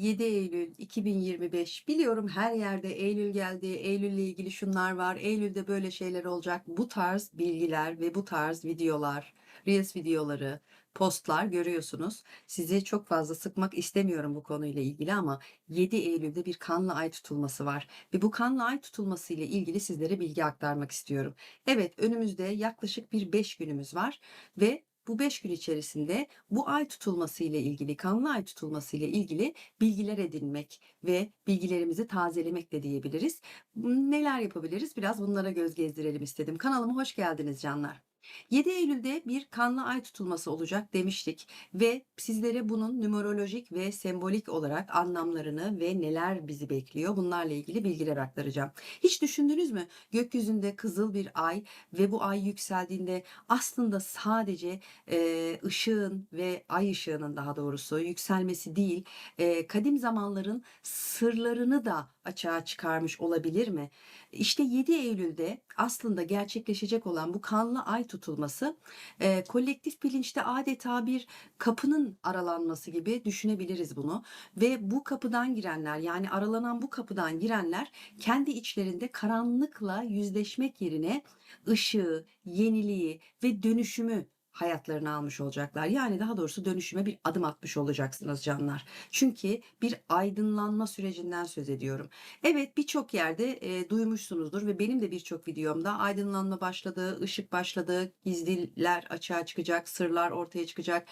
7 Eylül 2025 biliyorum her yerde Eylül geldi. Eylül'le ilgili şunlar var. Eylül'de böyle şeyler olacak. Bu tarz bilgiler ve bu tarz videolar, Reels videoları, postlar görüyorsunuz. Sizi çok fazla sıkmak istemiyorum bu konuyla ilgili ama 7 Eylül'de bir kanlı ay tutulması var ve bu kanlı ay tutulması ile ilgili sizlere bilgi aktarmak istiyorum. Evet, önümüzde yaklaşık bir 5 günümüz var ve bu 5 gün içerisinde bu ay tutulması ile ilgili, kanlı ay tutulması ile ilgili bilgiler edinmek ve bilgilerimizi tazelemek de diyebiliriz. Neler yapabiliriz? Biraz bunlara göz gezdirelim istedim. Kanalıma hoş geldiniz canlar. 7 Eylül'de bir kanlı ay tutulması olacak demiştik ve sizlere bunun numerolojik ve sembolik olarak anlamlarını ve neler bizi bekliyor bunlarla ilgili bilgiler aktaracağım. Hiç düşündünüz mü? Gökyüzünde kızıl bir ay ve bu ay yükseldiğinde aslında sadece e, ışığın ve ay ışığının daha doğrusu yükselmesi değil, e, kadim zamanların sırlarını da açığa çıkarmış olabilir mi? İşte 7 Eylül'de aslında gerçekleşecek olan bu kanlı ay tutulması e, kolektif bilinçte adeta bir kapının aralanması gibi düşünebiliriz bunu ve bu kapıdan girenler yani aralanan bu kapıdan girenler kendi içlerinde karanlıkla yüzleşmek yerine ışığı, yeniliği ve dönüşümü hayatlarına almış olacaklar. Yani daha doğrusu dönüşüme bir adım atmış olacaksınız canlar. Çünkü bir aydınlanma sürecinden söz ediyorum. Evet birçok yerde e, duymuşsunuzdur ve benim de birçok videomda aydınlanma başladı, ışık başladı, gizliler açığa çıkacak, sırlar ortaya çıkacak.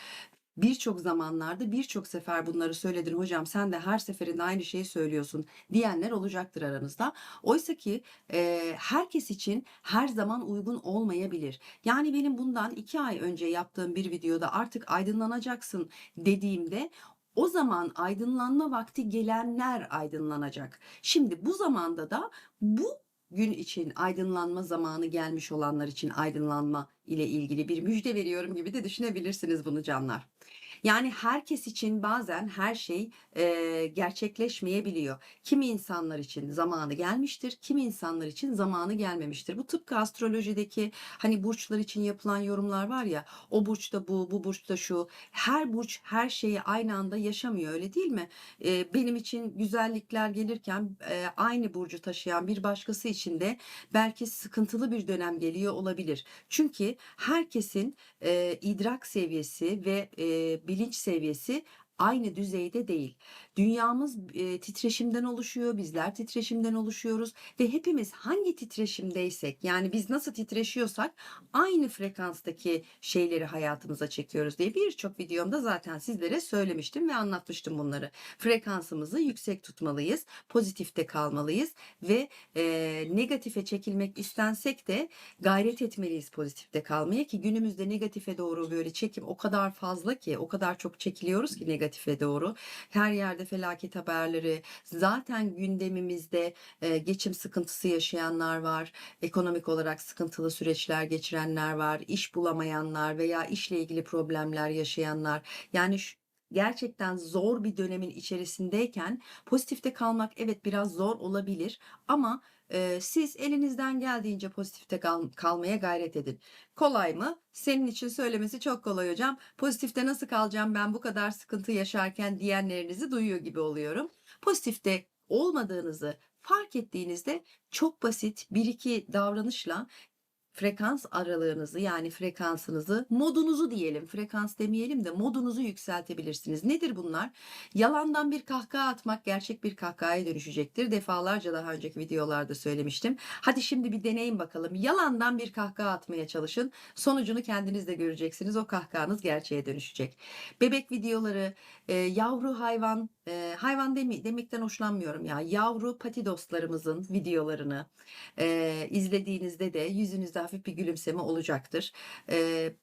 Birçok zamanlarda birçok sefer bunları söyledin hocam sen de her seferinde aynı şeyi söylüyorsun diyenler olacaktır aranızda. Oysa ki e, herkes için her zaman uygun olmayabilir. Yani benim bundan iki ay önce yaptığım bir videoda artık aydınlanacaksın dediğimde o zaman aydınlanma vakti gelenler aydınlanacak. Şimdi bu zamanda da bu gün için aydınlanma zamanı gelmiş olanlar için aydınlanma ile ilgili bir müjde veriyorum gibi de düşünebilirsiniz bunu canlar. Yani herkes için bazen her şey e, gerçekleşmeyebiliyor. Kimi insanlar için zamanı gelmiştir, kimi insanlar için zamanı gelmemiştir. Bu tıpkı astrolojideki hani burçlar için yapılan yorumlar var ya, o burçta bu, bu burçta şu. Her burç her şeyi aynı anda yaşamıyor öyle değil mi? E, benim için güzellikler gelirken e, aynı burcu taşıyan bir başkası için de belki sıkıntılı bir dönem geliyor olabilir. Çünkü herkesin e, idrak seviyesi ve e, bilinç seviyesi aynı düzeyde değil. Dünyamız e, titreşimden oluşuyor, bizler titreşimden oluşuyoruz ve hepimiz hangi titreşimdeysek yani biz nasıl titreşiyorsak aynı frekanstaki şeyleri hayatımıza çekiyoruz diye birçok videomda zaten sizlere söylemiştim ve anlatmıştım bunları. Frekansımızı yüksek tutmalıyız, pozitifte kalmalıyız ve e, negatife çekilmek istensek de gayret etmeliyiz pozitifte kalmaya ki günümüzde negatife doğru böyle çekim o kadar fazla ki o kadar çok çekiliyoruz ki negatife doğru. Her yerde felaket haberleri, zaten gündemimizde e, geçim sıkıntısı yaşayanlar var, ekonomik olarak sıkıntılı süreçler geçirenler var, iş bulamayanlar veya işle ilgili problemler yaşayanlar. Yani şu, gerçekten zor bir dönemin içerisindeyken pozitifte kalmak evet biraz zor olabilir ama siz elinizden geldiğince pozitifte kal- kalmaya gayret edin. Kolay mı? Senin için söylemesi çok kolay hocam. Pozitifte nasıl kalacağım ben bu kadar sıkıntı yaşarken diyenlerinizi duyuyor gibi oluyorum. Pozitifte olmadığınızı fark ettiğinizde çok basit bir iki davranışla frekans aralığınızı yani frekansınızı modunuzu diyelim frekans demeyelim de modunuzu yükseltebilirsiniz. Nedir bunlar? Yalandan bir kahkaha atmak gerçek bir kahkahaya dönüşecektir. Defalarca daha önceki videolarda söylemiştim. Hadi şimdi bir deneyin bakalım. Yalandan bir kahkaha atmaya çalışın. Sonucunu kendiniz de göreceksiniz. O kahkahanız gerçeğe dönüşecek. Bebek videoları, e, yavru hayvan, e, hayvan demi, demekten hoşlanmıyorum ya. Yavru pati dostlarımızın videolarını e, izlediğinizde de yüzünüzde hafif bir gülümseme olacaktır. E,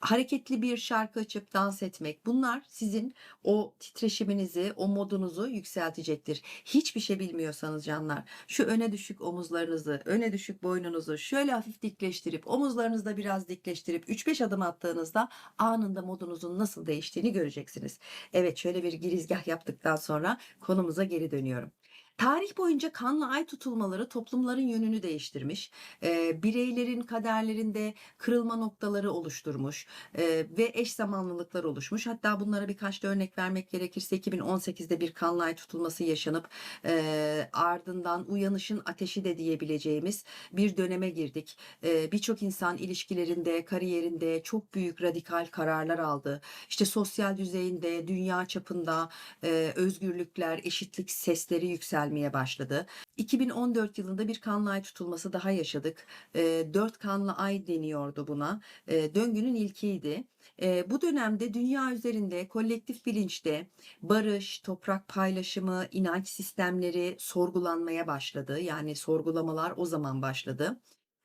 hareketli bir şarkı açıp dans etmek bunlar sizin o titreşiminizi, o modunuzu yükseltecektir. Hiçbir şey bilmiyorsanız canlar şu öne düşük omuzlarınızı, öne düşük boynunuzu şöyle hafif dikleştirip omuzlarınızda biraz dikleştirip 3-5 adım attığınızda anında modunuzun nasıl değiştiğini göreceksiniz. Evet şöyle bir girizgah yaptıktan sonra konumuza geri dönüyorum. Tarih boyunca kanlı ay tutulmaları toplumların yönünü değiştirmiş, eee, bireylerin kaderlerinde kırılma noktaları oluşturmuş, eee, ve eş zamanlılıklar oluşmuş. Hatta bunlara birkaç da örnek vermek gerekirse 2018'de bir kanlı ay tutulması yaşanıp, eee, ardından uyanışın ateşi de diyebileceğimiz bir döneme girdik. Eee, birçok insan ilişkilerinde, kariyerinde çok büyük radikal kararlar aldı. İşte sosyal düzeyinde, dünya çapında, eee, özgürlükler, eşitlik sesleri yükselmeye başladı. 2014 yılında bir kanlı ay tutulması daha yaşadık. Eee, 4 kanlı ay deniyordu buna. Eee, döngünün ilkiydi. Eee, bu dönemde dünya üzerinde kolektif bilinçte barış, toprak paylaşımı, inanç sistemleri sorgulanmaya başladı. Yani sorgulamalar o zaman başladı.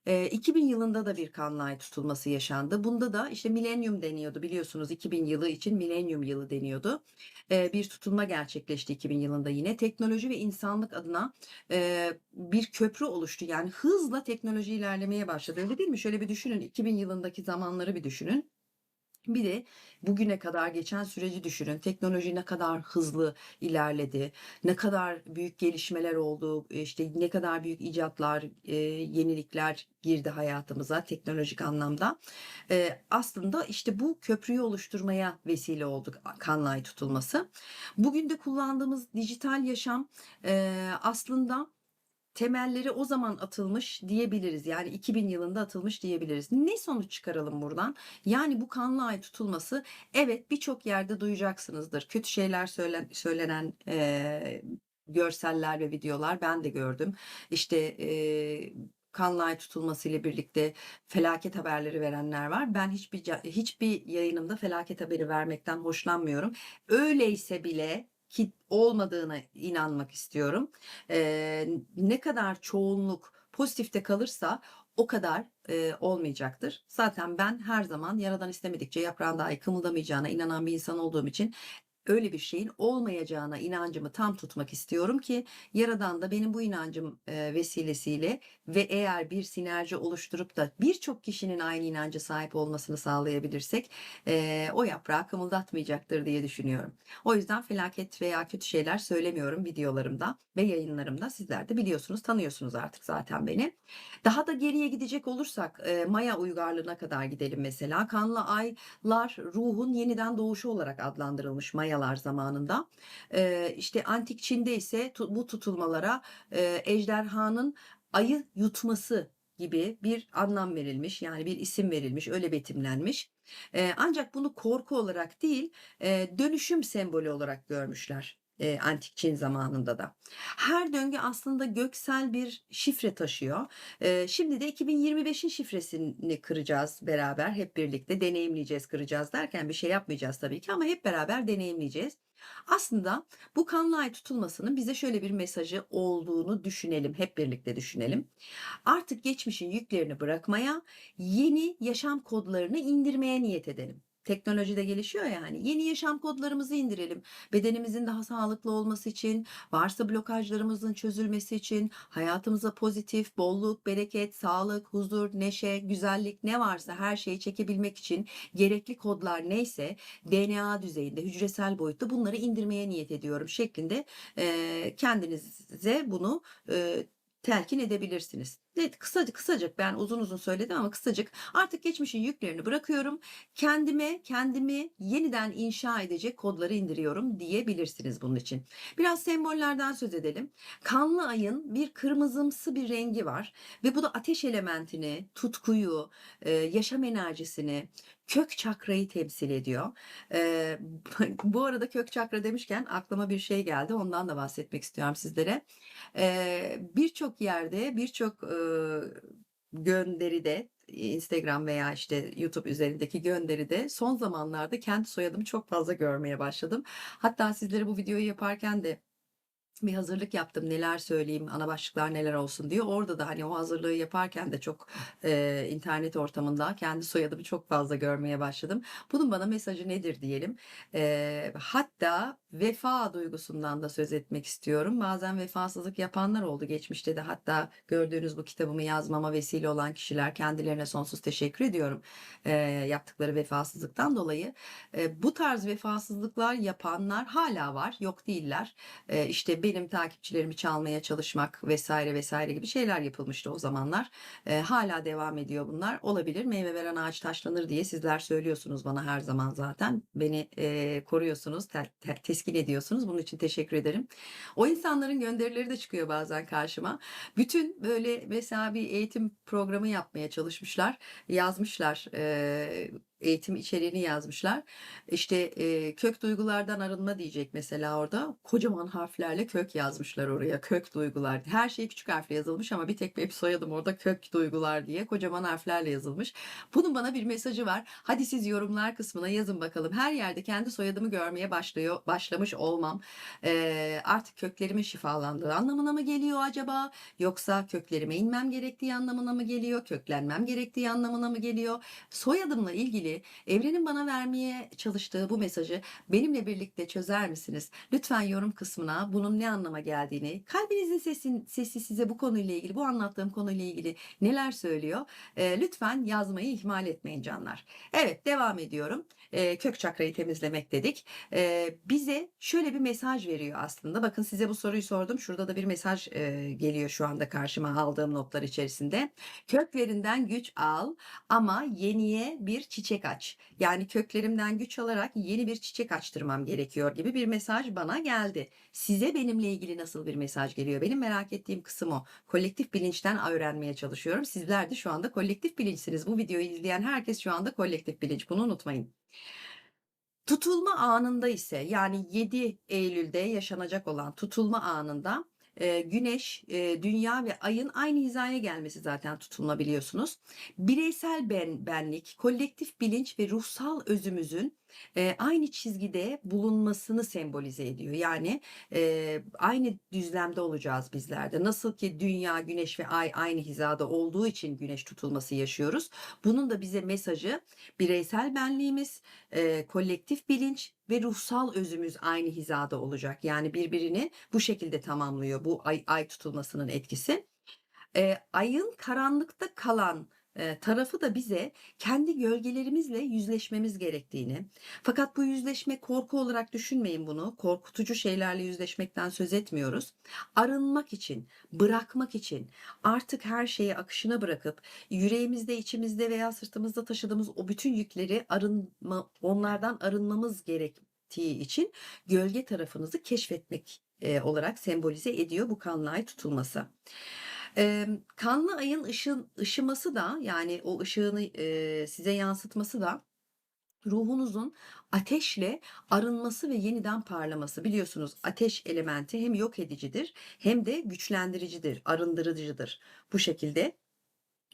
Eee, 2000 yılında da bir kanlı tutulması yaşandı. Bunda da işte milenyum deniyordu biliyorsunuz 2000 yılı için milenyum yılı deniyordu. Bir tutulma gerçekleşti 2000 yılında yine. Teknoloji ve insanlık adına bir köprü oluştu. Yani hızla teknoloji ilerlemeye başladı. Öyle değil mi? Şöyle bir düşünün 2000 yılındaki zamanları bir düşünün. Bir de bugüne kadar geçen süreci düşünün. Teknoloji ne kadar hızlı ilerledi, ne kadar büyük gelişmeler oldu, işte ne kadar büyük icatlar, eee, yenilikler girdi hayatımıza teknolojik anlamda. Eee, aslında işte bu köprüyü oluşturmaya vesile oldu kanlı ay tutulması. Bugün de kullandığımız dijital yaşam eee, aslında temelleri o zaman atılmış diyebiliriz. Yani 2000 yılında atılmış diyebiliriz. Ne sonuç çıkaralım buradan? Yani bu kanlı ay tutulması evet birçok yerde duyacaksınızdır. Kötü şeyler söylen, söylenen eee, görseller ve videolar ben de gördüm. İşte eee kanlı ay tutulması ile birlikte felaket haberleri verenler var. Ben hiçbir hiçbir yayınımda felaket haberi vermekten hoşlanmıyorum. Öyleyse bile olmadığına inanmak istiyorum. Eee, ne kadar çoğunluk pozitifte kalırsa o kadar eee, olmayacaktır. Zaten ben her zaman yaradan istemedikçe yaprağın dahi kımıldamayacağına inanan bir insan olduğum için öyle bir şeyin olmayacağına inancımı tam tutmak istiyorum ki yaradan da benim bu inancım vesilesiyle ve eğer bir sinerji oluşturup da birçok kişinin aynı inanca sahip olmasını sağlayabilirsek eee, o yaprağı kımıldatmayacaktır diye düşünüyorum. O yüzden felaket veya kötü şeyler söylemiyorum videolarımda ve yayınlarımda. Sizler de biliyorsunuz, tanıyorsunuz artık zaten beni. Daha da geriye gidecek olursak Maya uygarlığına kadar gidelim mesela. Kanlı aylar ruhun yeniden doğuşu olarak adlandırılmış Mayalar zamanında. Eee, işte antik Çin'de ise tu- bu tutulmalara eee, ejderhanın ayı yutması gibi bir anlam verilmiş. Yani bir isim verilmiş, öyle betimlenmiş. Eee, ancak bunu korku olarak değil, eee, dönüşüm sembolü olarak görmüşler. Eee, antik Çin zamanında da. Her döngü aslında göksel bir şifre taşıyor. Eee, şimdi de 2025'in şifresini kıracağız beraber hep birlikte deneyimleyeceğiz kıracağız derken bir şey yapmayacağız tabii ki ama hep beraber deneyimleyeceğiz. Aslında bu kanlı ay tutulmasının bize şöyle bir mesajı olduğunu düşünelim, hep birlikte düşünelim. Artık geçmişin yüklerini bırakmaya, yeni yaşam kodlarını indirmeye niyet edelim. Teknoloji de gelişiyor yani. Yeni yaşam kodlarımızı indirelim. Bedenimizin daha sağlıklı olması için, varsa blokajlarımızın çözülmesi için, hayatımıza pozitif, bolluk, bereket, sağlık, huzur, neşe, güzellik ne varsa her şeyi çekebilmek için gerekli kodlar neyse DNA düzeyinde, hücresel boyutta bunları indirmeye niyet ediyorum şeklinde eee, kendinize bunu eee, telkin edebilirsiniz. Kısaca kısacık ben uzun uzun söyledim ama kısacık artık geçmişin yüklerini bırakıyorum. Kendime kendimi yeniden inşa edecek kodları indiriyorum diyebilirsiniz bunun için. Biraz sembollerden söz edelim. Kanlı ayın bir kırmızımsı bir rengi var ve bu da ateş elementini, tutkuyu, e, yaşam enerjisini, kök çakrayı temsil ediyor. E, bu arada kök çakra demişken aklıma bir şey geldi. Ondan da bahsetmek istiyorum sizlere. E, birçok yerde, birçok e, gönderide Instagram veya işte YouTube üzerindeki gönderide son zamanlarda kendi soyadımı çok fazla görmeye başladım. Hatta sizlere bu videoyu yaparken de bir hazırlık yaptım. Neler söyleyeyim, ana başlıklar neler olsun diye. Orada da hani o hazırlığı yaparken de çok e, internet ortamında kendi soyadımı çok fazla görmeye başladım. Bunun bana mesajı nedir diyelim. E, hatta vefa duygusundan da söz etmek istiyorum. Bazen vefasızlık yapanlar oldu geçmişte de. Hatta gördüğünüz bu kitabımı yazmama vesile olan kişiler kendilerine sonsuz teşekkür ediyorum. E, yaptıkları vefasızlıktan dolayı. E, bu tarz vefasızlıklar yapanlar hala var. Yok değiller. E, işte benim takipçilerimi çalmaya çalışmak vesaire vesaire gibi şeyler yapılmıştı o zamanlar. Eee, hâlâ devam ediyor bunlar. Olabilir. Meyve veren ağaç taşlanır diye sizler söylüyorsunuz bana her zaman zaten. Beni, eee, koruyorsunuz, tel te teskin ediyorsunuz. Bunun için teşekkür ederim. O insanların gönderileri de çıkıyor bazen karşıma. Bütün böyle mesela bir eğitim programı yapmaya çalışmışlar. Yazmışlar, eee, eğitim içeriğini yazmışlar. İşte, eee, kök duygulardan arınma diyecek mesela orada. Kocaman harflerle kök yazmışlar oraya. Kök duygular. Her şey küçük harfle yazılmış ama bir tek benim soyadım orada kök duygular diye kocaman harflerle yazılmış. Bunun bana bir mesajı var. Hadi siz yorumlar kısmına yazın bakalım. Her yerde kendi soyadımı görmeye başlıyor başlamış olmam, eee, artık köklerimin şifalandığı anlamına mı geliyor acaba? Yoksa köklerime inmem gerektiği anlamına mı geliyor? Köklenmem gerektiği anlamına mı geliyor? Soyadımla ilgili evrenin bana vermeye çalıştığı bu mesajı benimle birlikte çözer misiniz? Lütfen yorum kısmına bunun ne anlama geldiğini, kalbinizin sesin sesi size bu konuyla ilgili, bu anlattığım konuyla ilgili neler söylüyor? Eee, lütfen yazmayı ihmal etmeyin canlar. Evet, devam ediyorum. Kök çakrayı temizlemek dedik. Bize şöyle bir mesaj veriyor aslında. Bakın size bu soruyu sordum. Şurada da bir mesaj, geliyor şu anda karşıma aldığım notlar içerisinde. Köklerinden güç al ama yeniye bir çiçek aç. Yani köklerimden güç alarak yeni bir çiçek açtırmam gerekiyor gibi bir mesaj bana geldi. Size benimle ilgili nasıl bir mesaj geliyor? Benim merak ettiğim kısım o. Kolektif bilinçten öğrenmeye çalışıyorum. Sizler de şu anda kolektif bilinçsiniz. Bu videoyu izleyen herkes şu anda kolektif bilinç. Bunu unutmayın. Tutulma anında ise yani 7 Eylül'de yaşanacak olan tutulma anında Güneş, Dünya ve Ay'ın aynı hizaya gelmesi zaten tutulma biliyorsunuz. Bireysel ben, benlik, kolektif bilinç ve ruhsal özümüzün eee, aynı çizgide bulunmasını sembolize ediyor. Yani eee, aynı düzlemde olacağız bizler de. Nasıl ki Dünya, Güneş ve Ay aynı hizada olduğu için Güneş tutulması yaşıyoruz. Bunun da bize mesajı bireysel benliğimiz, eee, kolektif bilinç ve ruhsal özümüz aynı hizada olacak. Yani birbirini bu şekilde tamamlıyor bu ay, ay tutulmasının etkisi. Eee, ayın karanlıkta kalan tarafı da bize kendi gölgelerimizle yüzleşmemiz gerektiğini, fakat bu yüzleşme korku olarak düşünmeyin bunu. Korkutucu şeylerle yüzleşmekten söz etmiyoruz. Arınmak için, bırakmak için, artık her şeyi akışına bırakıp yüreğimizde, içimizde veya sırtımızda taşıdığımız o bütün yükleri arınma, onlardan arınmamız gerektiği için gölge tarafınızı keşfetmek olarak sembolize ediyor bu kanlı ay tutulması. Emm, kanlı ayın ışın ışıması da yani o ışığını, eee, size yansıtması da ruhunuzun ateşle arınması ve yeniden parlaması. Biliyorsunuz ateş elementi hem yok edicidir hem de güçlendiricidir, arındırıcıdır. Bu şekilde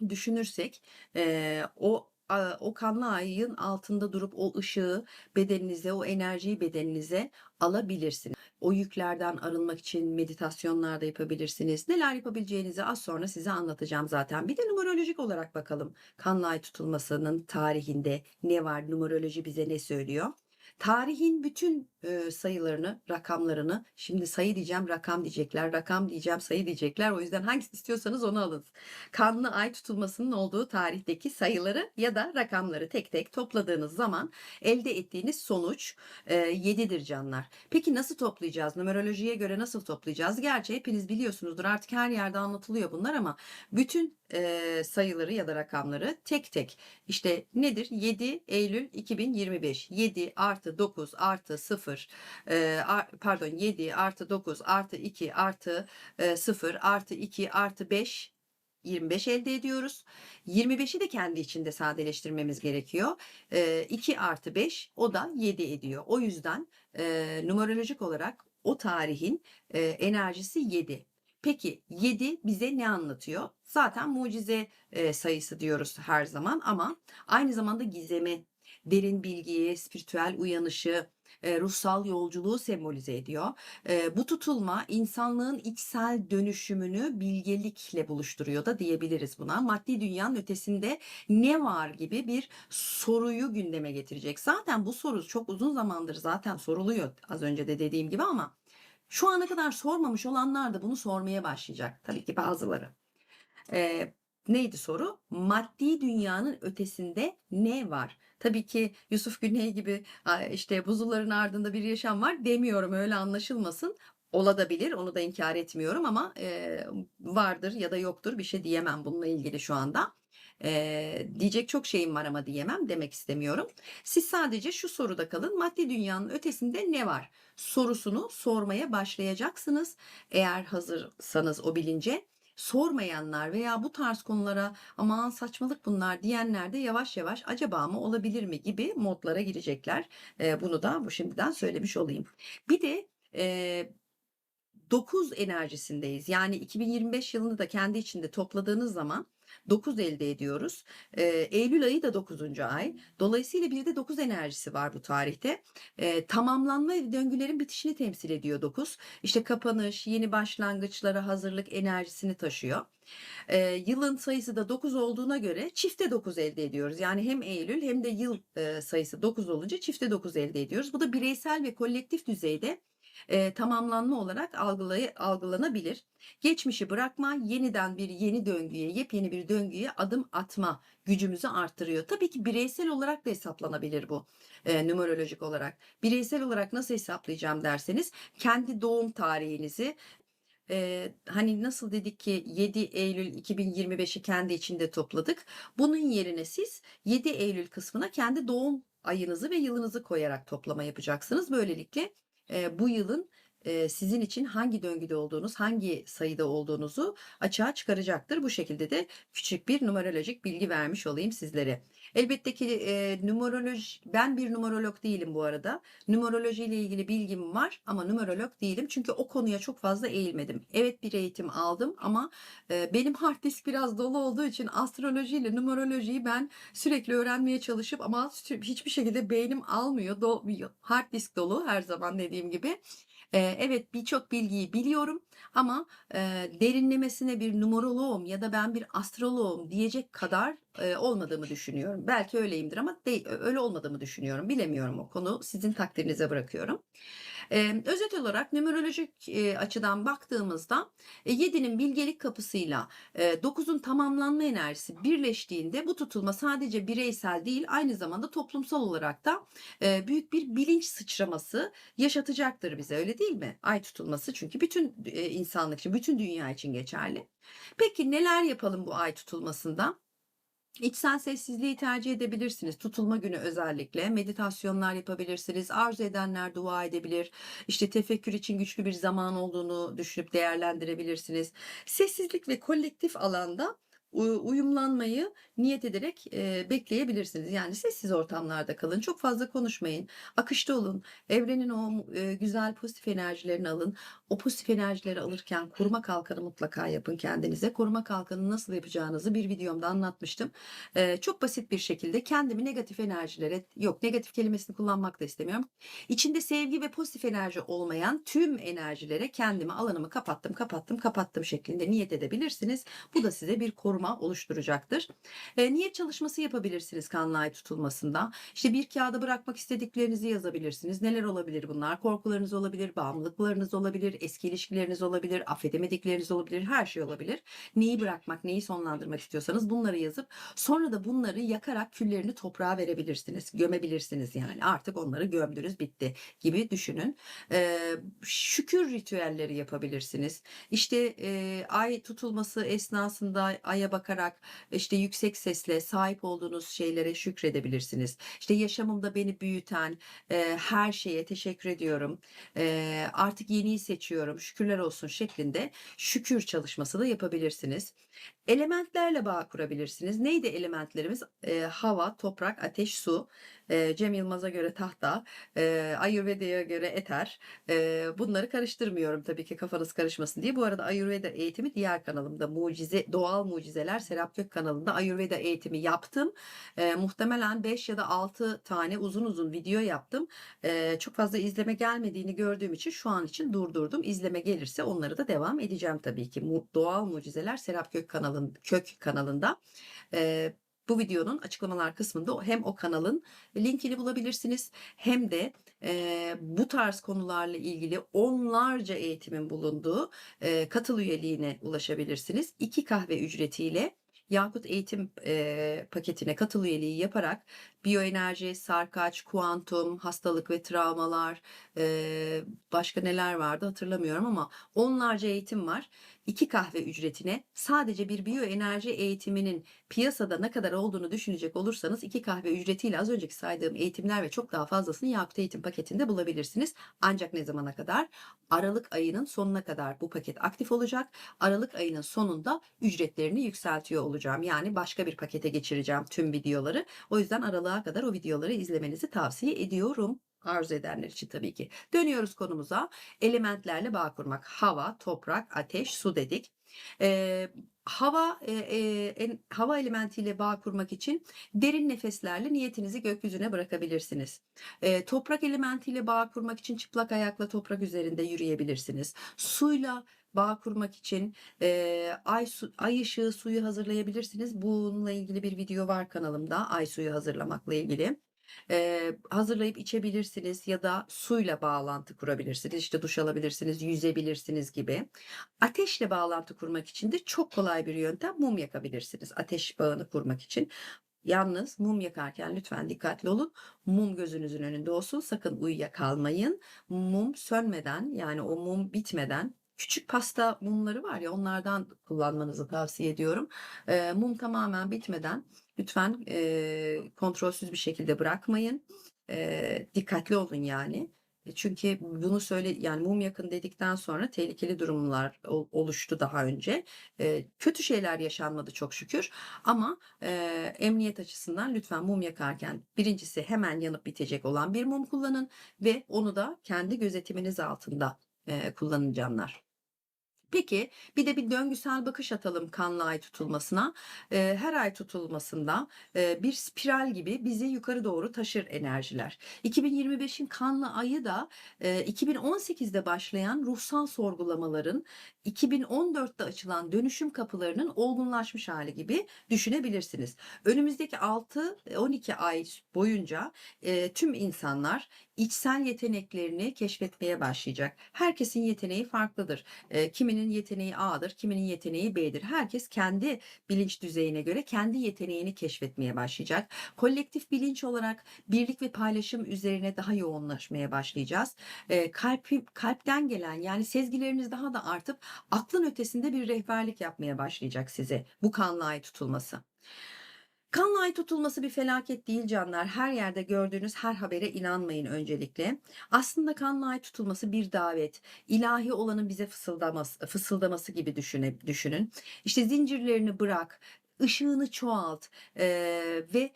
düşünürsek eee, o o kanlı ayın altında durup o ışığı bedeninize, o enerjiyi bedeninize alabilirsiniz. O yüklerden arınmak için meditasyonlar da yapabilirsiniz. Neler yapabileceğinizi az sonra size anlatacağım zaten. Bir de numerolojik olarak bakalım. Kanlı ay tutulmasının tarihinde ne var? Numeroloji bize ne söylüyor? Tarihin bütün e, sayılarını, rakamlarını, şimdi sayı diyeceğim, rakam diyecekler, rakam diyeceğim, sayı diyecekler. O yüzden hangisini istiyorsanız onu alın. Kanlı ay tutulmasının olduğu tarihteki sayıları ya da rakamları tek tek topladığınız zaman elde ettiğiniz sonuç e, 7'dir canlar. Peki nasıl toplayacağız? Numerolojiye göre nasıl toplayacağız? Gerçi hepiniz biliyorsunuzdur artık her yerde anlatılıyor bunlar ama bütün e, sayıları ya da rakamları tek tek işte nedir? 7 Eylül 2025 7 artı 9 artı 0 e, ar- pardon 7 artı 9 artı 2 artı e, 0 artı 2 artı 5 25 elde ediyoruz. 25'i de kendi içinde sadeleştirmemiz gerekiyor. E, 2 artı 5 o da 7 ediyor. O yüzden e, numerolojik olarak o tarihin e, enerjisi 7. Peki 7 bize ne anlatıyor? Zaten mucize e, sayısı diyoruz her zaman ama aynı zamanda gizemi, derin bilgiyi, spiritüel uyanışı, e, ruhsal yolculuğu sembolize ediyor. E, bu tutulma insanlığın içsel dönüşümünü bilgelikle buluşturuyor da diyebiliriz buna. Maddi dünyanın ötesinde ne var gibi bir soruyu gündeme getirecek. Zaten bu soru çok uzun zamandır zaten soruluyor az önce de dediğim gibi ama şu ana kadar sormamış olanlar da bunu sormaya başlayacak. Tabii ki bazıları. Ee, neydi soru? Maddi dünyanın ötesinde ne var? Tabii ki Yusuf Güney gibi "Aa, işte buzulların ardında bir yaşam var demiyorum öyle anlaşılmasın. olabilir. Onu da inkar etmiyorum ama e, vardır ya da yoktur bir şey diyemem bununla ilgili şu anda. E, diyecek çok şeyim var ama diyemem demek istemiyorum. Siz sadece şu soruda kalın. Maddi dünyanın ötesinde ne var? Sorusunu sormaya başlayacaksınız. Eğer hazırsanız o bilince sormayanlar veya bu tarz konulara aman saçmalık bunlar diyenler de yavaş yavaş acaba mı olabilir mi gibi modlara girecekler. Bunu da bu şimdiden söylemiş olayım. Bir de e, 9 enerjisindeyiz. Yani 2025 yılını da kendi içinde topladığınız zaman 9 elde ediyoruz. E, Eylül ayı da 9. ay. Dolayısıyla bir de 9 enerjisi var bu tarihte. E, tamamlanma döngülerin bitişini temsil ediyor 9. İşte kapanış, yeni başlangıçlara hazırlık enerjisini taşıyor. E, yılın sayısı da 9 olduğuna göre çifte 9 elde ediyoruz. Yani hem Eylül hem de yıl e, sayısı 9 olunca çifte 9 elde ediyoruz. Bu da bireysel ve kolektif düzeyde e, tamamlanma olarak algılay algılanabilir. Geçmişi bırakma, yeniden bir yeni döngüye, yepyeni bir döngüye adım atma gücümüzü arttırıyor. Tabii ki bireysel olarak da hesaplanabilir bu e, numerolojik olarak. Bireysel olarak nasıl hesaplayacağım derseniz kendi doğum tarihinizi e, hani nasıl dedik ki 7 Eylül 2025'i kendi içinde topladık. Bunun yerine siz 7 Eylül kısmına kendi doğum ayınızı ve yılınızı koyarak toplama yapacaksınız. Böylelikle bu yılın sizin için hangi döngüde olduğunuz, hangi sayıda olduğunuzu açığa çıkaracaktır. Bu şekilde de küçük bir numerolojik bilgi vermiş olayım sizlere. Elbette ki e, numeroloji, ben bir numerolog değilim bu arada. Numeroloji ile ilgili bilgim var ama numerolog değilim. Çünkü o konuya çok fazla eğilmedim. Evet bir eğitim aldım ama e, benim hard disk biraz dolu olduğu için astroloji ile numerolojiyi ben sürekli öğrenmeye çalışıp ama hiçbir şekilde beynim almıyor. Do hard disk dolu her zaman dediğim gibi. Ee, evet birçok bilgiyi biliyorum ama e, derinlemesine bir numeroloğum ya da ben bir astroloğum diyecek kadar e, olmadığımı düşünüyorum. Belki öyleyimdir ama değil, öyle olmadığımı düşünüyorum. Bilemiyorum o konu sizin takdirinize bırakıyorum. E, özet olarak numerolojik e, açıdan baktığımızda e, 7'nin bilgelik kapısıyla e, 9'un tamamlanma enerjisi birleştiğinde bu tutulma sadece bireysel değil aynı zamanda toplumsal olarak da e, büyük bir bilinç sıçraması yaşatacaktır bize öyle değil mi? Ay tutulması çünkü bütün e, insanlık için bütün dünya için geçerli. Peki neler yapalım bu ay tutulmasında? İçsel sessizliği tercih edebilirsiniz. Tutulma günü özellikle meditasyonlar yapabilirsiniz. Arzu edenler dua edebilir. İşte tefekkür için güçlü bir zaman olduğunu düşünüp değerlendirebilirsiniz. Sessizlik ve kolektif alanda uyumlanmayı niyet ederek bekleyebilirsiniz. Yani sessiz ortamlarda kalın. Çok fazla konuşmayın. Akışta olun. Evrenin o güzel pozitif enerjilerini alın. O pozitif enerjileri alırken koruma kalkanı mutlaka yapın kendinize. Koruma kalkanı nasıl yapacağınızı bir videomda anlatmıştım. Çok basit bir şekilde kendimi negatif enerjilere yok negatif kelimesini kullanmak da istemiyorum. İçinde sevgi ve pozitif enerji olmayan tüm enerjilere kendimi alanımı kapattım kapattım kapattım şeklinde niyet edebilirsiniz. Bu da size bir koruma koruma oluşturacaktır. E, niyet çalışması yapabilirsiniz kanlı ay tutulmasında. İşte bir kağıda bırakmak istediklerinizi yazabilirsiniz. Neler olabilir bunlar? Korkularınız olabilir, bağımlılıklarınız olabilir, eski ilişkileriniz olabilir, affedemedikleriniz olabilir, her şey olabilir. Neyi bırakmak, neyi sonlandırmak istiyorsanız bunları yazıp sonra da bunları yakarak küllerini toprağa verebilirsiniz. Gömebilirsiniz yani. Artık onları gömdünüz bitti gibi düşünün. E, şükür ritüelleri yapabilirsiniz. İşte e, ay tutulması esnasında aya bakarak işte yüksek sesle sahip olduğunuz şeylere şükredebilirsiniz. İşte yaşamımda beni büyüten e, her şeye teşekkür ediyorum. E, artık yeniyi seçiyorum. Şükürler olsun şeklinde şükür çalışması da yapabilirsiniz. Elementlerle bağ kurabilirsiniz. Neydi elementlerimiz? E, hava, toprak, ateş, su. E, Cem Yılmaz'a göre tahta, e, Ayurveda'ya göre eter. Bunları karıştırmıyorum tabii ki kafanız karışmasın diye. Bu arada Ayurveda eğitimi diğer kanalımda Mucize Doğal Mucizeler Serap Gök kanalında Ayurveda eğitimi yaptım. Muhtemelen 5 ya da 6 tane uzun uzun video yaptım. Çok fazla izleme gelmediğini gördüğüm için şu an için durdurdum. İzleme gelirse onları da devam edeceğim tabii ki. Doğal Mucizeler Serap Gök kanalın Kök kanalında. Bu videonun açıklamalar kısmında hem o kanalın linkini bulabilirsiniz hem de e, bu tarz konularla ilgili onlarca eğitimin bulunduğu e, katıl üyeliğine ulaşabilirsiniz. İki kahve ücretiyle Yakut eğitim e, paketine katıl üyeliği yaparak biyoenerji, sarkaç, kuantum, hastalık ve travmalar, başka neler vardı hatırlamıyorum ama onlarca eğitim var. 2 kahve ücretine sadece bir biyoenerji eğitiminin piyasada ne kadar olduğunu düşünecek olursanız 2 kahve ücretiyle az önceki saydığım eğitimler ve çok daha fazlasını Yakut Eğitim paketinde bulabilirsiniz. Ancak ne zamana kadar? Aralık ayının sonuna kadar bu paket aktif olacak. Aralık ayının sonunda ücretlerini yükseltiyor olacağım. Yani başka bir pakete geçireceğim tüm videoları. O yüzden aralığa kadar o videoları izlemenizi tavsiye ediyorum. Arzu edenler için tabii ki. Dönüyoruz konumuza. Elementlerle bağ kurmak. Hava, toprak, ateş, su dedik. Ee, hava e, e, hava elementiyle bağ kurmak için derin nefeslerle niyetinizi gökyüzüne bırakabilirsiniz. Ee, toprak elementiyle bağ kurmak için çıplak ayakla toprak üzerinde yürüyebilirsiniz. Suyla bağ kurmak için e, ay su, ay ışığı suyu hazırlayabilirsiniz. Bununla ilgili bir video var kanalımda. Ay suyu hazırlamakla ilgili. Eee, hazırlayıp içebilirsiniz ya da suyla bağlantı kurabilirsiniz. İşte duş alabilirsiniz, yüzebilirsiniz gibi. Ateşle bağlantı kurmak için de çok kolay bir yöntem mum yakabilirsiniz. Ateş bağını kurmak için. Yalnız mum yakarken lütfen dikkatli olun. Mum gözünüzün önünde olsun. Sakın uyuyakalmayın. Mum sönmeden yani o mum bitmeden küçük pasta mumları var ya onlardan kullanmanızı tavsiye ediyorum. Eee, mum tamamen bitmeden lütfen eee, kontrolsüz bir şekilde bırakmayın. Eee, dikkatli olun yani. E, Çünkü bunu söyle yani mum yakın dedikten sonra tehlikeli durumlar ol- oluştu daha önce. Eee, kötü şeyler yaşanmadı çok şükür. Ama eee, emniyet açısından lütfen mum yakarken birincisi hemen yanıp bitecek olan bir mum kullanın ve onu da kendi gözetiminiz altında eee, kullanın canlar. Peki bir de bir döngüsel bakış atalım kanlı ay tutulmasına. Eee, her ay tutulmasında eee, bir spiral gibi bizi yukarı doğru taşır enerjiler. 2025'in kanlı ayı da eee, 2018'de başlayan ruhsal sorgulamaların 2014'te açılan dönüşüm kapılarının olgunlaşmış hali gibi düşünebilirsiniz. Önümüzdeki 6-12 ay boyunca eee, tüm insanlar içsel yeteneklerini keşfetmeye başlayacak. Herkesin yeteneği farklıdır. Eee, kiminin yeteneği A'dır, kiminin yeteneği B'dir. Herkes kendi bilinç düzeyine göre kendi yeteneğini keşfetmeye başlayacak. Kolektif bilinç olarak birlik ve paylaşım üzerine daha yoğunlaşmaya başlayacağız. Eee, kalp, kalpten gelen yani sezgileriniz daha da artıp aklın ötesinde bir rehberlik yapmaya başlayacak size bu kanlı ay tutulması. Kanlı ay tutulması bir felaket değil canlar. Her yerde gördüğünüz her habere inanmayın öncelikle. Aslında kanlı ay tutulması bir davet. İlahi olanın bize fısıldaması, fısıldaması gibi düşüne, düşünün. İşte zincirlerini bırak, ışığını çoğalt eee, ve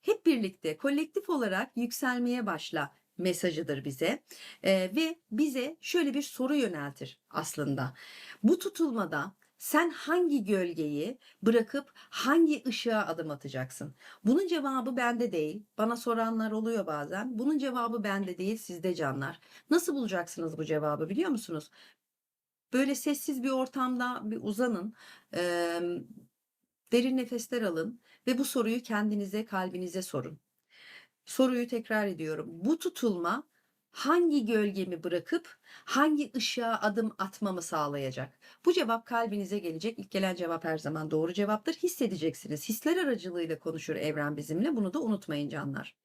hep birlikte kolektif olarak yükselmeye başla mesajıdır bize Eee, ve bize şöyle bir soru yöneltir aslında. Bu tutulmada sen hangi gölgeyi bırakıp hangi ışığa adım atacaksın? Bunun cevabı bende değil. Bana soranlar oluyor bazen. Bunun cevabı bende değil, sizde canlar. Nasıl bulacaksınız bu cevabı biliyor musunuz? Böyle sessiz bir ortamda bir uzanın. eee, derin nefesler alın ve bu soruyu kendinize, kalbinize sorun. Soruyu tekrar ediyorum. Bu tutulma hangi gölgemi bırakıp hangi ışığa adım atmamı sağlayacak? Bu cevap kalbinize gelecek. İlk gelen cevap her zaman doğru cevaptır. Hissedeceksiniz. Hisler aracılığıyla konuşur evren bizimle. Bunu da unutmayın canlar.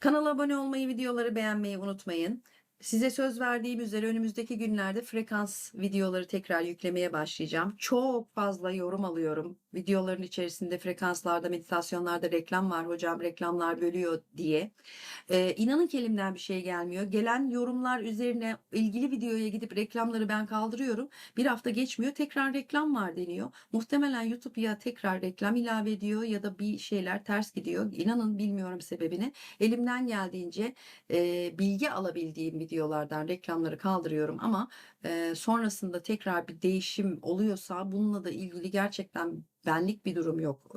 Kanala abone olmayı, videoları beğenmeyi unutmayın. Size söz verdiğim üzere önümüzdeki günlerde frekans videoları tekrar yüklemeye başlayacağım. Çok fazla yorum alıyorum. Videoların içerisinde frekanslarda, meditasyonlarda reklam var hocam, reklamlar bölüyor diye. Ee, inanın ki elimden bir şey gelmiyor. Gelen yorumlar üzerine ilgili videoya gidip reklamları ben kaldırıyorum. Bir hafta geçmiyor tekrar reklam var deniyor. Muhtemelen YouTube ya tekrar reklam ilave ediyor ya da bir şeyler ters gidiyor. İnanın bilmiyorum sebebini. Elimden geldiğince e, bilgi alabildiğim videolardan reklamları kaldırıyorum ama sonrasında tekrar bir değişim oluyorsa bununla da ilgili gerçekten benlik bir durum yok.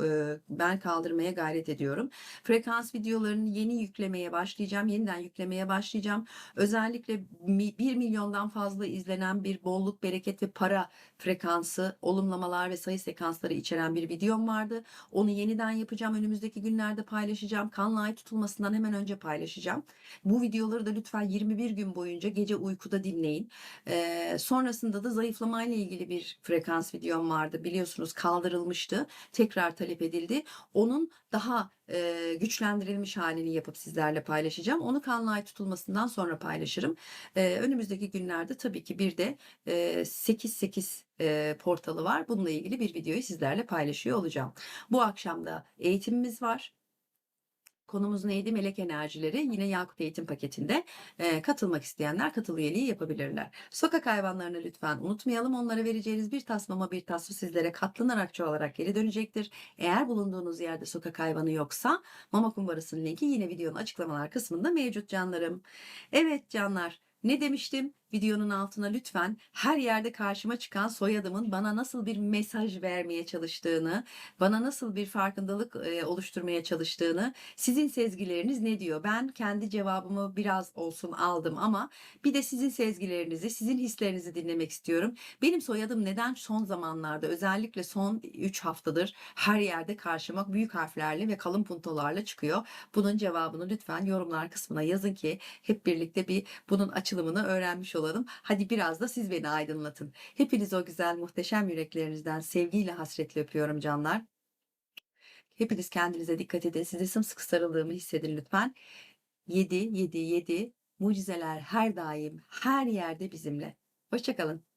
Ben kaldırmaya gayret ediyorum. Frekans videolarını yeni yüklemeye başlayacağım. Yeniden yüklemeye başlayacağım. Özellikle 1 milyondan fazla izlenen bir bolluk, bereket ve para frekansı, olumlamalar ve sayı sekansları içeren bir videom vardı. Onu yeniden yapacağım. Önümüzdeki günlerde paylaşacağım. Kanlı ay tutulmasından hemen önce paylaşacağım. Bu videoları da lütfen 21 gün boyunca gece uykuda dinleyin. Ee, Sonrasında da zayıflamayla ilgili bir frekans videom vardı. Biliyorsunuz kaldırılmıştı. Tekrar talep edildi. Onun daha, eee, güçlendirilmiş halini yapıp sizlerle paylaşacağım. Onu kanlı ay tutulmasından sonra paylaşırım. Eee, önümüzdeki günlerde tabii ki bir de, eee, 8-8, eee, portalı var. Bununla ilgili bir videoyu sizlerle paylaşıyor olacağım. Bu akşam da eğitimimiz var. Konumuz neydi? Melek enerjileri. Yine Yakut eğitim paketinde. Eee, katılmak isteyenler katıl üyeliği yapabilirler. Sokak hayvanlarını lütfen unutmayalım. Onlara vereceğiniz bir tas mama, bir tas su sizlere katlanarak çoğalarak geri dönecektir. Eğer bulunduğunuz yerde sokak hayvanı yoksa mama kumbarasının linki yine videonun açıklamalar kısmında mevcut canlarım. Evet canlar, ne demiştim? Videonun altına lütfen her yerde karşıma çıkan soyadımın bana nasıl bir mesaj vermeye çalıştığını, bana nasıl bir farkındalık, eee, oluşturmaya çalıştığını, sizin sezgileriniz ne diyor? Ben kendi cevabımı biraz olsun aldım ama bir de sizin sezgilerinizi, sizin hislerinizi dinlemek istiyorum. Benim soyadım neden son zamanlarda, özellikle son 3 haftadır her yerde karşıma büyük harflerle ve kalın puntolarla çıkıyor? Bunun cevabını lütfen yorumlar kısmına yazın ki hep birlikte bir bunun açılımını öğrenmiş olalım. Hadi biraz da siz beni aydınlatın. Hepinizi o güzel, muhteşem yüreklerinizden sevgiyle, hasretle öpüyorum canlar. Hepiniz kendinize dikkat edin. Size sımsıkı sarıldığımı hissedin lütfen. 7, 7, 7 mucizeler her daim, her yerde bizimle. Hoşça kalın.